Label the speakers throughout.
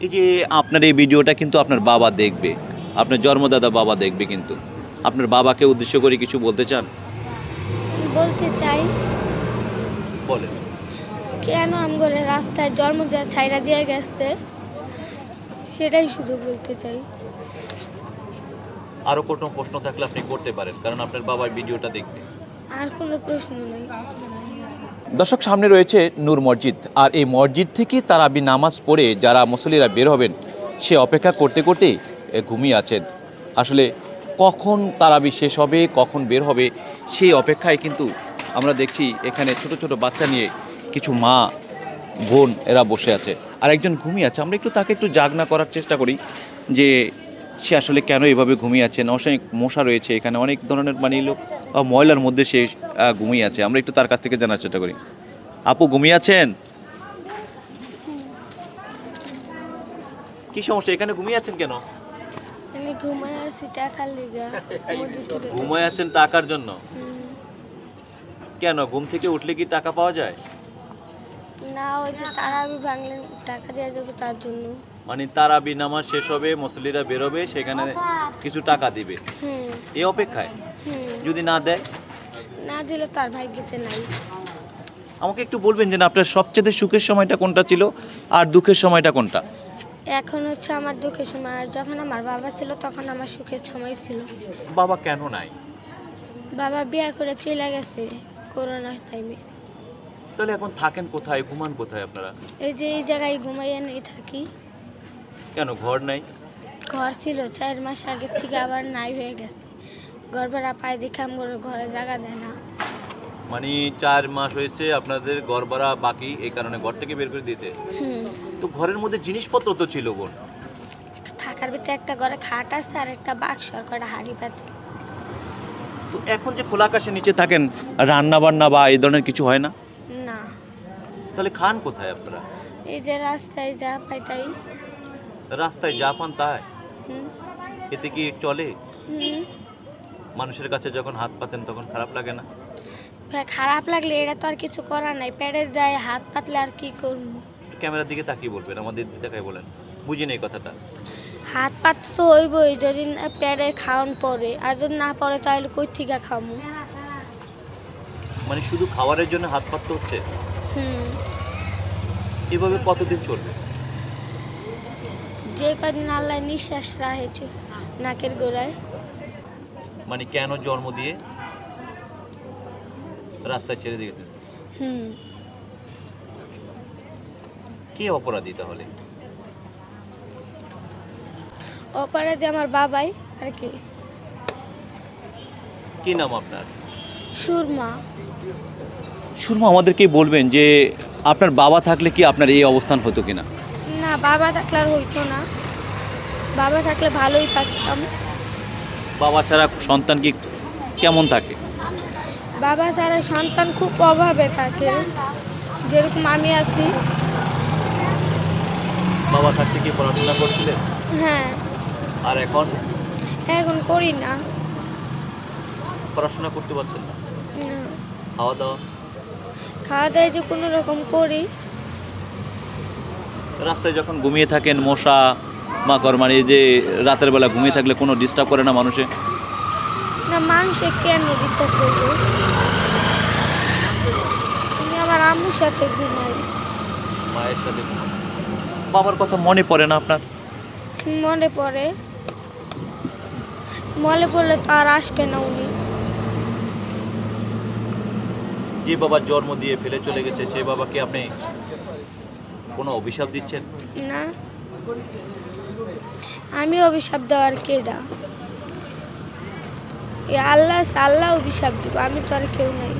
Speaker 1: এই যে আপনার এই ভিডিওটা কিন্তু আপনার বাবা দেখবে। আপনার জন্মদাদা বাবা দেখবে কিন্তু। আপনার বাবাকে উদ্দেশ্য করে কিছু বলতে চান?
Speaker 2: বলতে চাই।
Speaker 1: বলেন।
Speaker 2: কেন আমগরে রাস্তায় জন্ম ছাইরা দিয়ে গেছে সেটাই শুধু বলতে চাই।
Speaker 1: আরও কোনো প্রশ্ন থাকলে আপনি করতে পারেন কারণ আপনার বাবার ভিডিওটা দেখবে।
Speaker 2: আর কোনো প্রশ্ন নেই।
Speaker 1: দর্শক, সামনে রয়েছে নূর মসজিদ। আর এই মসজিদ থেকে তারাবি নামাজ পড়ে যারা মুসল্লিরা বের হবেন, সে অপেক্ষা করতে করতে ঘুমিয়ে আছেন। আসলে কখন তারাবি শেষ হবে, কখন বের হবে, সেই অপেক্ষায় কিন্তু আমরা দেখছি এখানে ছোট ছোট বাচ্চা নিয়ে কিছু মা, বোন এরা বসে আছে। আর একজন ঘুমিয়ে আছে। আমরা একটু তাকে একটু জাগনা করার চেষ্টা করি যে সে আসলে কেন এভাবে ঘুমিয়ে আছেন। অনেক মশা রয়েছে এখানে, অনেক ধরনের মানে ময়লার মধ্যে সে ঘুমিয়ে আছে। আমরা একটু তার কাছ থেকে জানার চেষ্টা করি। আপু ঘুমিয়ে আছেন? কি সমস্যা? এখানে ঘুমিয়ে আছেন কেন?
Speaker 2: আমি ঘুমাই আছি টাকার লিগা। মসজিদ
Speaker 1: আছেন টাকার জন্য? কেন? ঘুম থেকে উঠলে কি টাকা পাওয়া যায়?
Speaker 2: না ওই যে তারা আমি ভাঙলেন টাকা দেওয়া যাবে তার জন্য।
Speaker 1: মানে তারাবি নামাজ শেষ হবে মুসল্লিরা বেরোবে সেখানে কিছু টাকা দিবে। এই অপেক্ষায়? যদি না দেয়?
Speaker 2: না দিলে তার ভাগ্যেতে নাই।
Speaker 1: আমাকে একটু বলবেন যে না, আপনার সবচেয়ে সুখের সময়টা কোনটা ছিল আর দুঃখের সময়টা কোনটা?
Speaker 2: এখন হচ্ছে আমার দুঃখের সময়। আর যখন আমার বাবা ছিল তখন আমার সুখের সময় ছিল।
Speaker 1: বাবা কেন নাই?
Speaker 2: বাবা বিয়ে করে চলে গেছে করোনার টাইমে
Speaker 1: তাহলে এখন থাকেন কোথায়? ঘুমান কোথায় আপনারা?
Speaker 2: এই যে এই জায়গায় ঘুমাইয়া নেই থাকি।
Speaker 1: কেন ঘর নাই?
Speaker 2: ঘর ছিল চার মাস আগে থেকে আবার নাই হয়ে গেছে। ঘর ভাড়া পাই দেখাম ঘরে জায়গা দেয় না।
Speaker 1: মানে চার মাস হয়েছে আপনাদের ঘর ভাড়া বাকি এই কারণে ঘর থেকে বের করে দিয়েছে। তো ঘরের মধ্যে জিনিসপত্র তো ছিল বোন।
Speaker 2: থাকার ভিতরে একটা ঘরে খাট আছে আর একটা বাক্স আর কটা হাড়ি পাতি
Speaker 1: তো এখন যে খোলা আকাশের নিচে থাকেন রান্না বান্না বা এই ধরনের কিছু হয় না?
Speaker 2: না।
Speaker 1: তাহলে খান কোথায় আপনারা?
Speaker 2: এই যে রাস্তায় যা পাই তাই।
Speaker 1: রাস্তায় যা পান তাই? এতে কি চলে? মানুষের কাছে যখন হাত পাতেন তখন খারাপ লাগে না?
Speaker 2: খারাপ লাগলে এটা তো আর কিছু করার নাই। পেটে যায় হাত পাতলে আর কি করব?
Speaker 1: ক্যামেরার দিকে তাকিয়ে বলবেন আমাদের দেখায় বলেন। বুঝি নেই কথাটা।
Speaker 2: হাত পাততে তো হইবই যদি পেটে খাওয়ান পরে। আর যদি না পরে তাহলে কই থেকে খামু?
Speaker 1: মানে শুধু খাবারের জন্য হাত পাততে হচ্ছে?
Speaker 2: হুম।
Speaker 1: এভাবে কতদিন চলবে?
Speaker 2: যে কদিন আল্লাহ নিঃশ্বাস রাখেছে নাকের গোড়ায়।
Speaker 1: মানে কেন জন্ম দিয়ে? রাস্তায় ছেড়ে দিয়েছেন
Speaker 2: হুম।
Speaker 1: কে অপরাধী তাহলে?
Speaker 2: অপরাধী আমার বাবাই আর কি।
Speaker 1: কি নাম আপনার?
Speaker 2: সুরমা।
Speaker 1: সুরমা আমাদেরকে বলবেন যে আপনার বাবা থাকলে কি আপনার এই অবস্থান হতো কিনা?
Speaker 2: না বাবা থাকলে আর হইতো না। বাবা থাকলে ভালোই থাকতাম।
Speaker 1: বাবা ছাড়া সন্তান কি কেমন থাকে?
Speaker 2: বাবা ছাড়া সন্তান খুব অভাবে থাকে। যেরকম আমি আছি।
Speaker 1: বাবা থাকতে কি পড়াশোনা করছিলেন?
Speaker 2: হ্যাঁ।
Speaker 1: আর এখন?
Speaker 2: এখন করি না।
Speaker 1: পড়াশোনা করতে পারছেন না?
Speaker 2: না।
Speaker 1: খাওয়া দাওয়া
Speaker 2: খাওয়া দাওয়া যে কোনো রকম করি।
Speaker 1: রাস্তায় যখন ঘুমিয়ে থাকেন মশা মাকড় মানে যে রাতের বেলা ঘুমিয়ে থাকলে কোনো ডিস্টার্ব করে না মানুষে?
Speaker 2: না মানুষে কেন ডিস্টার্ব করব। তুমি আমার আম্মুর সাথে ঘুমাই।
Speaker 1: মায়ের সাথে বাবার কথা মনে পড়ে না আপনার?
Speaker 2: মনে পড়ে। মনে পড়লে তো আর আসবে না উনি।
Speaker 1: যে বাবার জন্ম দিয়ে ফেলে চলে গেছে সেই বাবাকে আপনি কোনো অভিশাপ দিচ্ছেন?
Speaker 2: না। আমি অভিশাপ দেওয়ার কেডা আল্লাহ আল্লাহ অভিশাপ দিব আমি তো আর কেউ নাই।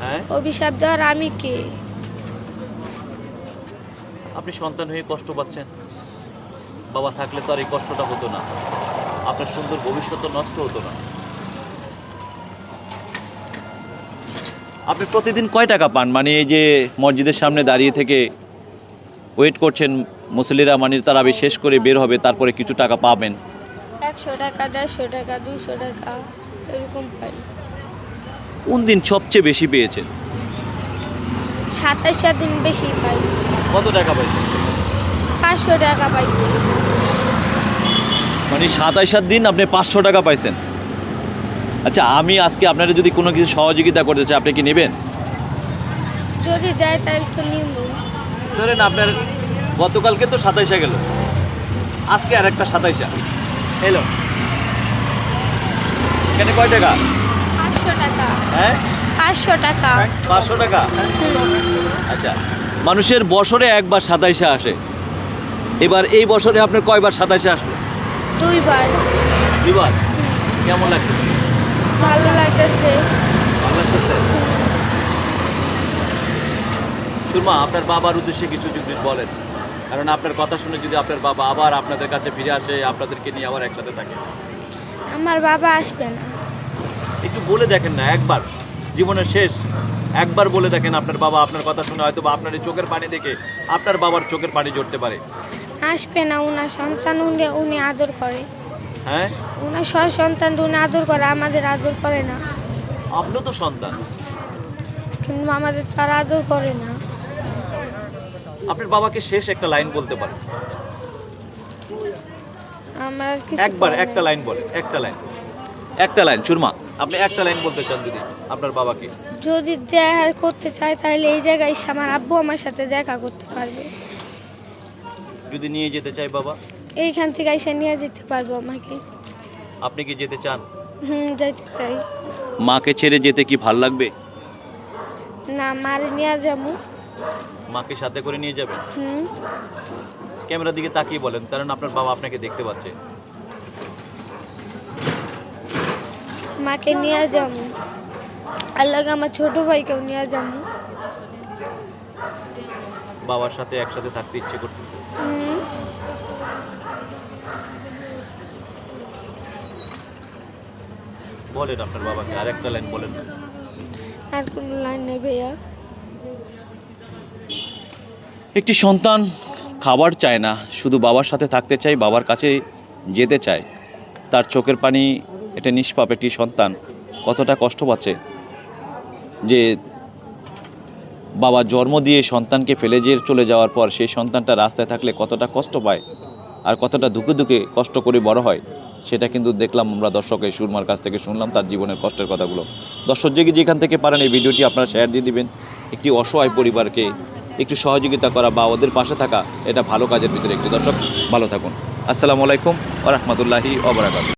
Speaker 1: হ্যাঁ?
Speaker 2: অভিশাপ দেওয়ার আমি কে?
Speaker 1: আপনি সন্তান হয়ে কষ্ট পাচ্ছেন। বাবা থাকলে তো আর এই কষ্টটা হতো না। আপনার সুন্দর ভবিষ্যৎ নষ্ট হতো না। আপনি প্রতিদিন কয় টাকা পান? মানে এই যে মসজিদের সামনে দাঁড়িয়ে থেকে ওয়েট করছেন মুসলিরা মানে তারাবি শেষ করে বের হবে তারপরে কিছু টাকা পাবেন।
Speaker 2: একশো টাকা দেড়শো টাকা দুশো টাকা। এরকম পাই।
Speaker 1: কোন দিন সবচেয়ে বেশি পেয়েছেন?
Speaker 2: সাতাশটা দিন বেশি পাই।
Speaker 1: কত টাকা পাইছেন?
Speaker 2: পাঁচশো টাকা পাইছি।
Speaker 1: মানে সাতাইশার দিন আপনি পাঁচশো টাকা পাইছেন। আচ্ছা আমি আজকে আপনারা যদি কোনো কিছু সহযোগিতা করতে চাই আপনি কি নেবেন?
Speaker 2: যদি দেয় তাহলে তো নিব।
Speaker 1: ধরেন আপনার গতকালকে তো সাতাইশা গেল। আজকে আর একটা সাতাইশা এলো এখানে কয় টাকা?
Speaker 2: পাঁচশো টাকা।
Speaker 1: হ্যাঁ?
Speaker 2: পাঁচশো টাকা।
Speaker 1: পাঁচশো টাকা? আচ্ছা মানুষের বছরে একবার সাতাইশে আসে। এবার এই বছরে আপনার কয়বার সাতাইশে আসলো?
Speaker 2: দুইবার।
Speaker 1: দুইবার? কেমন লাগছে?
Speaker 2: ভালো লাগতেছে।
Speaker 1: ভালো লাগতেছে? সুরমা আপনার বাবার উদ্দেশ্যে কিছু যদি বলেন। কারণ আপনার কথা শুনে যদি আপনার বাবা আবার আপনাদের কাছে ফিরে আসে আপনাদেরকে নিয়ে আবার একসাথে থাকে।
Speaker 2: আমার বাবা আসবে না
Speaker 1: একটু বলে দেখেন না একবার। জীবনের শেষ। একবার বলে দেখেন আপনার বাবা আপনার কথা শুনে হয়তো বা আপনার এই চোখের পানি দেখে আপনার বাবার চোখের পানি জড়তে পারে।
Speaker 2: আসবে না ওনার সন্তান উনি উনি আদর করে।
Speaker 1: হ্যাঁ?
Speaker 2: ওনার সব সন্তান উনি আদর করে আমাদের আদর করে না।
Speaker 1: আপনিও তো সন্তান।
Speaker 2: কিন্তু আমাদের তারা আদর করে না।
Speaker 1: আপনার বাবাকে শেষ একটা লাইন বলতে পারেন।
Speaker 2: আমার কিছু
Speaker 1: একবার একটা লাইন বলেন একটা লাইন। একটা লাইন চুরমা আপনি একটা লাইন বলতে চান যদি আপনার বাবাকে।
Speaker 2: যদি দেখা করতে চায় তাহলে এই জায়গায় এসে আমার আব্বু আমার সাথে দেখা করতে পারবে।
Speaker 1: যদি নিয়ে যেতে চাই বাবা?
Speaker 2: এইখান থেকে এসে নিয়ে যেতে পারব আমাকে।
Speaker 1: আপনি কি যেতে চান?
Speaker 2: হুম যাইতে চাই।
Speaker 1: মাকে ছেড়ে যেতে কি ভালো লাগবে?
Speaker 2: না মারে নিয়ে যাব।
Speaker 1: মাকে সাথে করে নিয়ে যাবেন?
Speaker 2: হুম।
Speaker 1: ক্যামেরার দিকে তাকিয়ে বলেন কারণ আপনার বাবা আপনাকে দেখতে পাচ্ছে।
Speaker 2: মাকে নিয়ে যাব আর লাগে আমার ছোট ভাইকেও নিয়ে যাব
Speaker 1: বাবার সাথে একসাথে থাকতে ইচ্ছে করতেছে। বলেন আপনার বাবাকে আর একটা লাইন বলেন।
Speaker 2: আর কোনো লাইন নেই ভাইয়া।
Speaker 1: একটি সন্তান খাবার চায় না, শুধু বাবার সাথে থাকতে চায়, বাবার কাছে যেতে চায়। তার চোখের পানি, এটা নিষ্পাপ একটি সন্তান, কতটা কষ্ট পাচ্ছে যে বাবা জন্ম দিয়ে সন্তানকে ফেলে যেয়ে চলে যাওয়ার পর সেই সন্তানটা রাস্তায় থাকলে কতটা কষ্ট পায় আর কতটা দুঃখে দুঃখে কষ্ট করে বড় হয়, সেটা কিন্তু দেখলাম আমরা দর্শকের সুরমার কাছ থেকে শুনলাম তার জীবনের কষ্টের কথাগুলো। দর্শক যে যেখান থেকে পারেন এই ভিডিওটি আপনারা শেয়ার দিয়ে দিবেন। একটি অসহায় পরিবারকে একটু সহযোগিতা করা বা ওদের পাশে থাকা, এটা ভালো কাজের ভিতরে একটি। দর্শক, ভালো থাকুন। আসসালামু আলাইকুম ওরহমতুল্লাহি ওবরাকাত